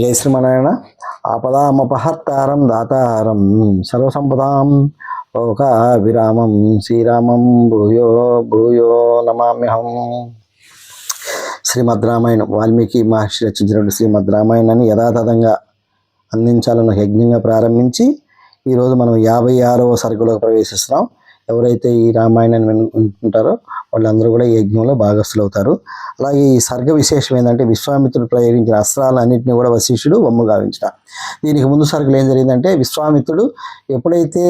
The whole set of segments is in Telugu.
జయ శ్రీమనారాయణ ఆపదామపహర్తారం దాతారం సర్వసంపదాం ఒక విరామం శ్రీరామం భూయో భూయో నమామ్యహం. శ్రీమద్ రామాయణం వాల్మీకి మహర్షి రచించినటువంటి శ్రీమద్ రామాయణాన్ని యథాతథంగా అందించాలని యజ్ఞంగా ప్రారంభించి ఈరోజు మనం యాభై ఆరవ సరుకులోకి ప్రవేశిస్తున్నాం. ఎవరైతే ఈ రామాయణాన్ని వినుకుంటారో వాళ్ళందరూ కూడా ఈ యజ్ఞంలో భాగస్థులు అవుతారు అలాగే ఈ సర్గ విశేషం ఏంటంటే విశ్వామిత్రుడు ప్రయోగించిన అస్త్రాలన్నింటినీ కూడా వశిష్ఠుడు బొమ్మ గావించిన. దీనికి ముందు సరుకులు ఏం జరిగిందంటే విశ్వామిత్రుడు ఎప్పుడైతే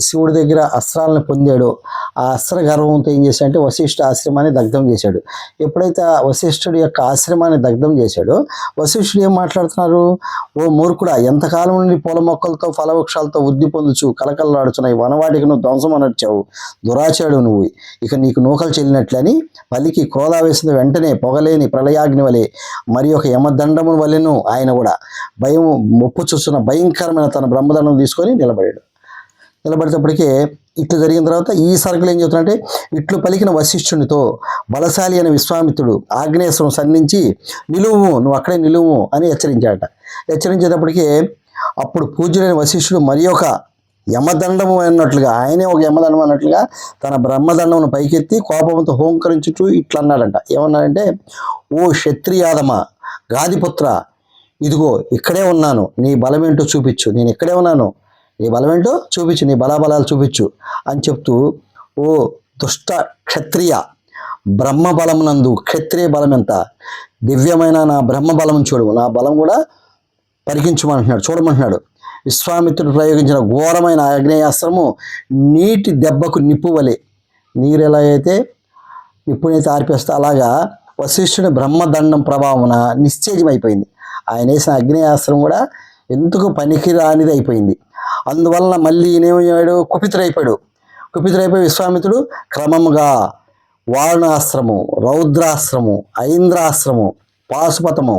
శివుడి దగ్గర అస్త్రాలను పొందాడో ఆ అస్త్ర గర్వంతో ఏం చేశాడంటే వశిష్ఠ ఆశ్రమాన్ని దగ్ధం చేశాడు. ఎప్పుడైతే ఆ వశిష్ఠుడి యొక్క ఆశ్రమాన్ని దగ్ధం చేశాడో వశిష్ఠుడు ఏం మాట్లాడుతున్నారు? ఓ మూర్ఖుడా ఎంతకాలం నుండి పూల మొక్కలతో ఫలవృక్షాలతో వృద్ధి పొందుచు కలకలలాడుచున్నాయి వనవాటికి నువ్వు ధ్వంసం అనర్చావు. దురాచాడు నువ్వు. ఇక నీకు నూకలు చెల్లినట్లని పలికి క్రోధావేశంతో వెంటనే పొగలేని ప్రళయాగ్ని వలె మరి ఒక యమదండము వలెను ఆయన కూడా భయం మొప్పు చూస్తున్న భయంకరమైన తన బ్రహ్మదండం తీసుకొని నిలబడాడు. నిలబడేటప్పటికే ఇట్లు జరిగిన తర్వాత ఈ సరుకులు ఏం చెబుతున్నారంటే ఇట్లు పలికిన వశిష్ఠునితో బలశాలి అనే విశ్వామిత్రుడు ఆగ్నేశ్వరం సంధించి నిలువు నువ్వు అక్కడే నిలువు అని హెచ్చరించాడట. హెచ్చరించేటప్పటికే అప్పుడు పూజ్యుడైన వశిష్ఠుడు మరి ఒక యమదండము అన్నట్లుగా ఆయనే ఒక యమదండం అన్నట్లుగా తన బ్రహ్మదండమును పైకెత్తి కోపంతో హోంకరించుచు ఇట్లా అన్నాడంట ఏమన్నాడంటే ఓ క్షత్రియాదమ గాదిపుత్ర ఇదిగో ఇక్కడే ఉన్నాను నీ బలమేంటో చూపించు నేను ఇక్కడే ఉన్నాను నీ బలమేంటో చూపించు నీ బలాబలాలు చూపించు అని చెప్తూ ఓ దుష్ట క్షత్రియ బ్రహ్మ నందు క్షత్రియ బలం ఎంత? దివ్యమైన నా బ్రహ్మ బలం చూడు నా బలం కూడా పరికించమంటున్నాడు చూడమంటున్నాడు. విశ్వామిత్రుడు ప్రయోగించిన ఘోరమైన ఆగ్నేయాస్త్రము నీటి దెబ్బకు నిప్పు వలె. నీరు ఎలా అయితే నిప్పునైతే ఆర్పేస్తే అలాగా వశిష్ఠుని బ్రహ్మదండం ప్రభావమున నిశ్చేజం అయిపోయింది ఆయన వేసిన అగ్నేయాస్త్రం కూడా ఎందుకు పనికిరానిది అయిపోయింది అందువలన మళ్ళీ ఈయనేమయ్యాడు? కుపితుడైపోయాడు. కుపితుడైపోయి విశ్వామిత్రుడు క్రమముగా వారుణాశ్రము రౌద్రాశ్రము ఐంద్రాశ్రము పాశుపతము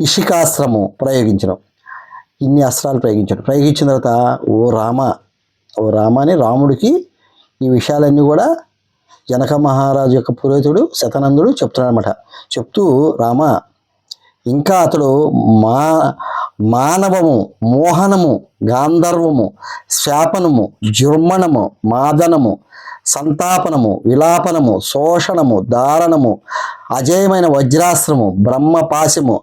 ఇషికాశ్రము ప్రయోగించడం. ఇన్ని అస్త్రాలు ప్రయోగించాడు. ప్రయోగించిన తర్వాత ఓ రామ ఓ రామ అని రాముడికి ఈ విషయాలన్నీ కూడా జనక మహారాజు యొక్క పురోహితుడు శతనందుడు చెప్తున్నాడనమాట చెప్తూ రామ ఇంకా అతడు మా మానవము మోహనము గాంధర్వము శాపనము జుర్మణము మాదనము సంతాపనము విలాపనము శోషణము దారణము అజయమైన వజ్రాస్త్రము బ్రహ్మపాశము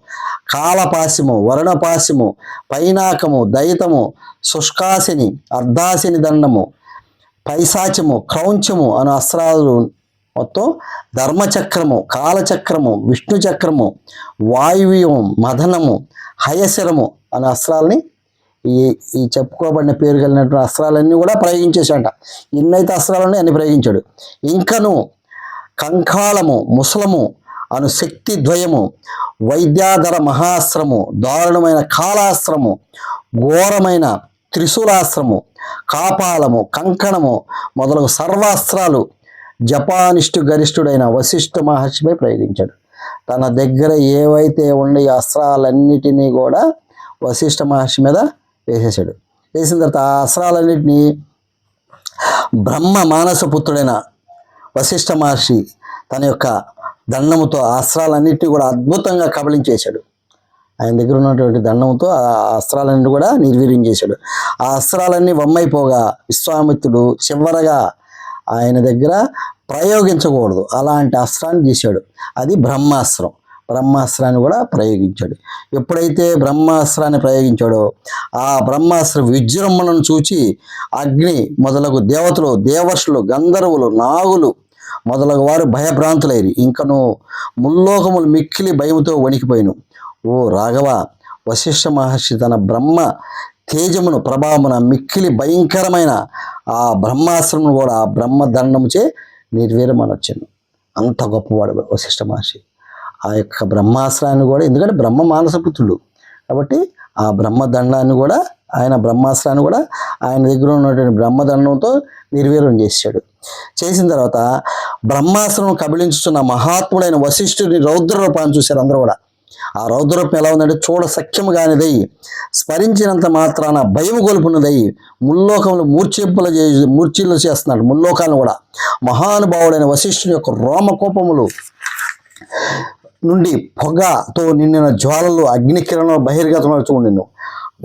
కాలపాశము వరుణపాశము పైనాకము దయితము శుష్కాసిని అర్ధాసిని దండము పైశాచము క్రౌంచము అను అస్త్రాలు మొత్తం ధర్మచక్రము కాలచక్రము విష్ణు చక్రము వాయువ్యం మదనము హయశరము అనే అస్త్రాలని ఈ ఈ చెప్పుకోబడిన పేరు కలిగినటువంటి అస్త్రాలన్నీ కూడా ప్రయోగించేశాట ఎన్నైతే అస్త్రాలని అన్ని ప్రయోగించాడు. ఇంకను కంకాళము ముసలము అను శక్తి ద్వయము వైద్యాధర మహాస్త్రము దారుణమైన కాలాశ్రము ఘోరమైన త్రిశూలాస్త్రము కాపాలము కంకణము మొదలగు సర్వాస్త్రాలు జపానిష్టు గరిష్ఠుడైన వశిష్ఠ మహర్షిపై ప్రయోగించాడు తన దగ్గర ఏవైతే ఉండే అస్త్రాలన్నిటినీ కూడా వశిష్ఠ మహర్షి మీద వేసేసాడు వేసిన తర్వాత ఆ అస్త్రాలన్నిటినీ బ్రహ్మ మానసపుత్రుడైన వశిష్ఠ మహర్షి తన యొక్క దండముతో అస్త్రాలన్నిటినీ అస్త్రాలన్నింటినీ కూడా అద్భుతంగా కబళించేశాడు ఆయన దగ్గర ఉన్నటువంటి దండంతో ఆ అస్త్రాలన్నీ కూడా నిర్వీర్యం చేశాడు. ఆ అస్త్రాలన్నీ వమ్మైపోగా విశ్వామిత్రుడు చివరగా ఆయన దగ్గర ప్రయోగించకూడదు. అలాంటి అస్త్రాన్ని తీశాడు. అది బ్రహ్మాస్త్రం. బ్రహ్మాస్త్రాన్ని కూడా ప్రయోగించాడు. ఎప్పుడైతే బ్రహ్మాస్త్రాన్ని ప్రయోగించాడో ఆ బ్రహ్మాస్త్ర విజృంభణను చూచి అగ్ని మొదలగు దేవతలు దేవర్షులు గంధర్వులు నాగులు మొదలగు వారు భయభ్రాంతులైరి. ఇంకను ముల్లోకములు మిక్కిలి భయముతో వణికిపోయిను. ఓ రాఘవ వశిష్ఠ మహర్షి తన బ్రహ్మ తేజమును ప్రభావమున మిక్కిలి భయంకరమైన ఆ బ్రహ్మాశ్రమం కూడా ఆ బ్రహ్మదండముచే నిర్వీరమనొచ్చాను అంత గొప్పవాడు వశిష్ఠ మహర్షి. ఆ యొక్క బ్రహ్మాస్త్రాన్ని కూడా ఎందుకంటే బ్రహ్మ మానసపుతుడు కాబట్టి ఆ బ్రహ్మదండాన్ని కూడా ఆయన బ్రహ్మాస్త్రాన్ని కూడా ఆయన దగ్గర ఉన్నటువంటి బ్రహ్మదండంతో నిర్వీర్యం చేశాడు. చేసిన తర్వాత బ్రహ్మాస్త్రం కబిలించుతున్న మహాత్ముడైన వశిష్ఠుని రౌద్ర రూపాన్ని చూశారు అందరూ కూడా. ఆ రౌద్రపు ఎలా ఉందంటే చూడ సఖ్యము కానిదై స్మరించినంత మాత్రాన భయం గొలుపున్నదై ముల్లోకంలో మూర్ఛింపుల చే చేస్తున్నాడు ముల్లోకాలను కూడా. మహానుభావుడైన వశిష్ఠుని యొక్క రోమకోపములు నుండి పొగతో నిండిన జ్వాలలు అగ్నికిరణం బహిర్గతమవుతూ ఉండిను.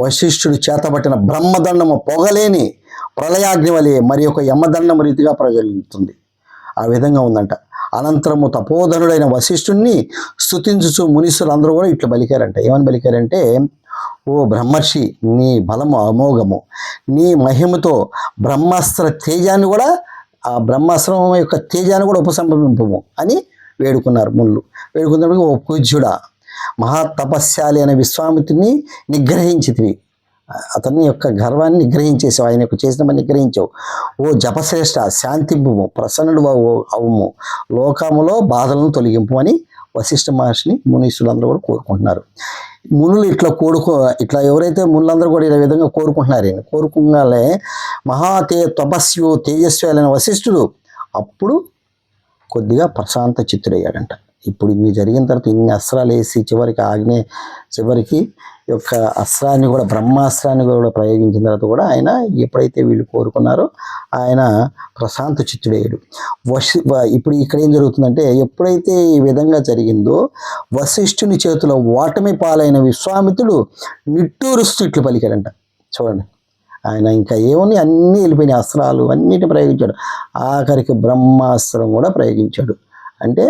వశిష్ఠుడు చేతబట్టిన బ్రహ్మదండము పొగలేని ప్రళయాగ్ని వలె మరి ఒక యమదండము రీతిగా ప్రజలుతుంది ఆ విధంగా ఉందంట. అనంతరము తపోధనుడైన వశిష్ఠుణ్ణి స్తుతించుచు మునీశ్వరు అందరూ కూడా ఇట్లా బలికారంట. ఏమని బలికారంటే ఓ బ్రహ్మర్షి నీ బలము అమోఘము. నీ మహిమతో బ్రహ్మాస్త్ర తేజాన్ని కూడా ఆ బ్రహ్మాశ్రమం యొక్క తేజాన్ని కూడా ఉపసంహరింపము అని వేడుకున్నారు ముళ్ళు వేడుకున్నప్పుడు ఓ పూజ్యుడా మహాతపస్యాలి అనే విశ్వామిత్రుని నిగ్రహించితివి. అతని యొక్క గర్వాన్ని నిగ్రహించేసావు ఆయన యొక్క చేసిన పని నిగ్రహించావు. ఓ జపశ్రేష్ఠ శాంతింపుము ప్రసన్నుడు అవుము. లోకములో బాధలను తొలగింపు అని వశిష్ఠ మహర్షిని మునీశ్వరులందరూ కూడా కోరుకుంటున్నారు. మునులు ఇట్లా కోరుకో ఇట్లా ఎవరైతే మునులందరూ కూడా ఈ విధంగా కోరుకుంటున్నారు ఈయన కోరుకుండాలే మహాతే తపస్యు తేజస్వి అయిన వశిష్ఠుడు అప్పుడు కొద్దిగా ప్రశాంత చిత్తుడయ్యాడంట. ఇప్పుడు ఇన్ని జరిగిన తర్వాత ఇన్ని అస్త్రాలు వేసి చివరికి ఆగ్నే చివరికి యొక్క అస్త్రాన్ని కూడా బ్రహ్మాస్త్రాన్ని కూడా ప్రయోగించిన తర్వాత కూడా ఆయన ఎప్పుడైతే వీళ్ళు కోరుకున్నారో ఆయన ప్రశాంత చిత్తుడయ్యాడు. వశి ఇప్పుడు ఇక్కడ ఏం జరుగుతుందంటే ఎప్పుడైతే ఈ విధంగా జరిగిందో వశిష్ఠుని చేతిలో ఓటమి పాలైన విశ్వామిత్రుడు నిట్టూరుస్తూ ఇట్లు పలికాడంట. చూడండి. ఆయన ఇంకా ఏమున్నాయి అన్నీ వెళ్ళిపోయినాయి. అస్త్రాలు అన్నిటిని ప్రయోగించాడు. ఆఖరికి బ్రహ్మాస్త్రం కూడా ప్రయోగించాడు. అంటే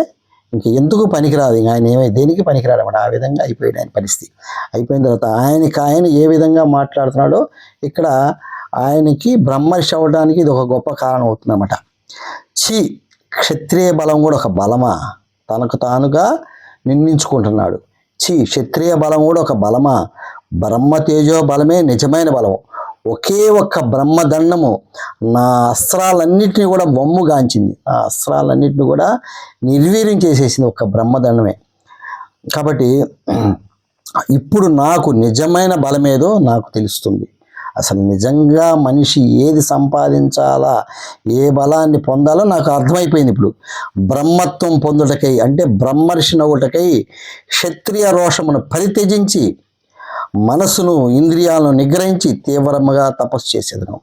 ఇంక ఎందుకు పనికిరాదు? ఇంకా ఆయన ఏమై దేనికి పనికిరాడు అన్నమాట? ఆ విధంగా అయిపోయాడు ఆయన పరిస్థితి. అయిపోయిన తర్వాత ఆయనకి ఆయన ఏ విధంగా మాట్లాడుతున్నాడో ఇక్కడ ఆయనకి బ్రహ్మర్షి అవ్వడానికి ఇది ఒక గొప్ప కారణం అవుతుందన్నమాట. చి క్షత్రియ బలం కూడా ఒక బలమా? తనకు తానుగా నిందించుకుంటున్నాడు చి క్షత్రియ బలం కూడా ఒక బలమా? బ్రహ్మ తేజో బలమే నిజమైన బలము. ఒకే ఒక్క బ్రహ్మదండము నా అస్త్రాలన్నింటినీ కూడా బొమ్ముగాంచింది ఆ అస్త్రాలన్నింటినీ కూడా నిర్వీర్యం చేసేసింది ఒక్క బ్రహ్మదండమే. కాబట్టి ఇప్పుడు నాకు నిజమైన బలమేదో నాకు తెలుస్తుంది. అసలు నిజంగా మనిషి ఏది సంపాదించాలా ఏ బలాన్ని పొందాలో నాకు అర్థమైపోయింది ఇప్పుడు. బ్రహ్మత్వం పొందుటకై అంటే బ్రహ్మర్షి నవ్వుటకై క్షత్రియ రోషమును పరిత్యజించి మనసును ఇంద్రియాలను నిగ్రహించి తీవ్రముగా తపస్సు చేసేదను.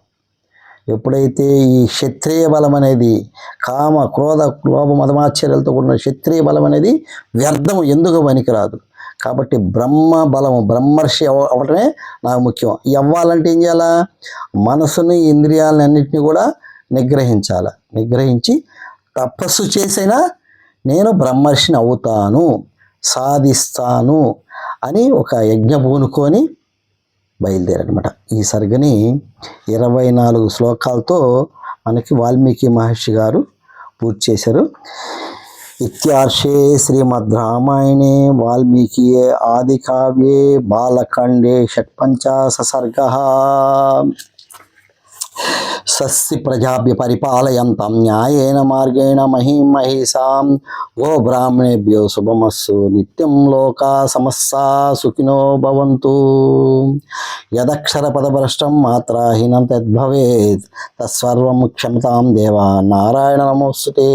ఎప్పుడైతే ఈ క్షత్రియ బలం అనేది కామ క్రోధ లోభ మదమాచర్యలతో కూడిన క్షత్రియ బలం అనేది వ్యర్థము ఎందుకు పనికిరాదు? కాబట్టి బ్రహ్మ బలము బ్రహ్మర్షి అవ అవటమే నాకు ముఖ్యం. ఇవ్వాలంటే అవ్వాలంటే ఏం చేయాలా? మనసుని ఇంద్రియాలని అన్నింటినీ కూడా నిగ్రహించాలి? నిగ్రహించి తపస్సు చేసైనా నేను బ్రహ్మర్షిని అవుతాను సాధిస్తాను. అని ఒక యజ్ఞ పూనుకొని బయలుదేరనమాట ఈ సరిగని ఇరవై నాలుగు శ్లోకాలతో మనకి వాల్మీకి మహర్షి గారు పూర్తి చేశారు. ఇత్యార్షే శ్రీమద్ రామాయణే వాల్మీకి ఆది కావ్యే బాలకాండే షట్పంచాశ సర్గ. సస్సి ప్రజాభ్య పరిపాలయంతం న్యాయేన మార్గేణ మహీం మహిషాం గో బ్రాహ్మణేభ్యో శుభమస్సు నిత్యం లోకా సమస్సా సుఖినో భవంతు. యదక్షర పదభ్రష్టం మాత్రాహీనం తద్భవేత్ తత్సర్వం క్షమతాం దేవా నారాయణ నమోస్తుతే.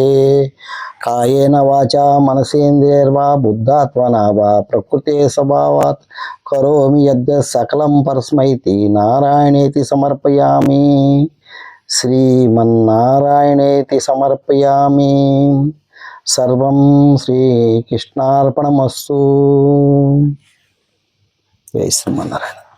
కాయేన వాచ మనసేంద్రియర్వా బుద్ధాత్మనా వా ప్రకృతే స్వభావాత్ కరోమి యద్య సకలం పరస్మైతి నారాయణేతి సమర్పయామి. శ్రీమన్నారాయణేతి సమర్పయామి. సర్వం శ్రీకృష్ణార్పణమస్తు. జై శ్రీమన్నారాయణ.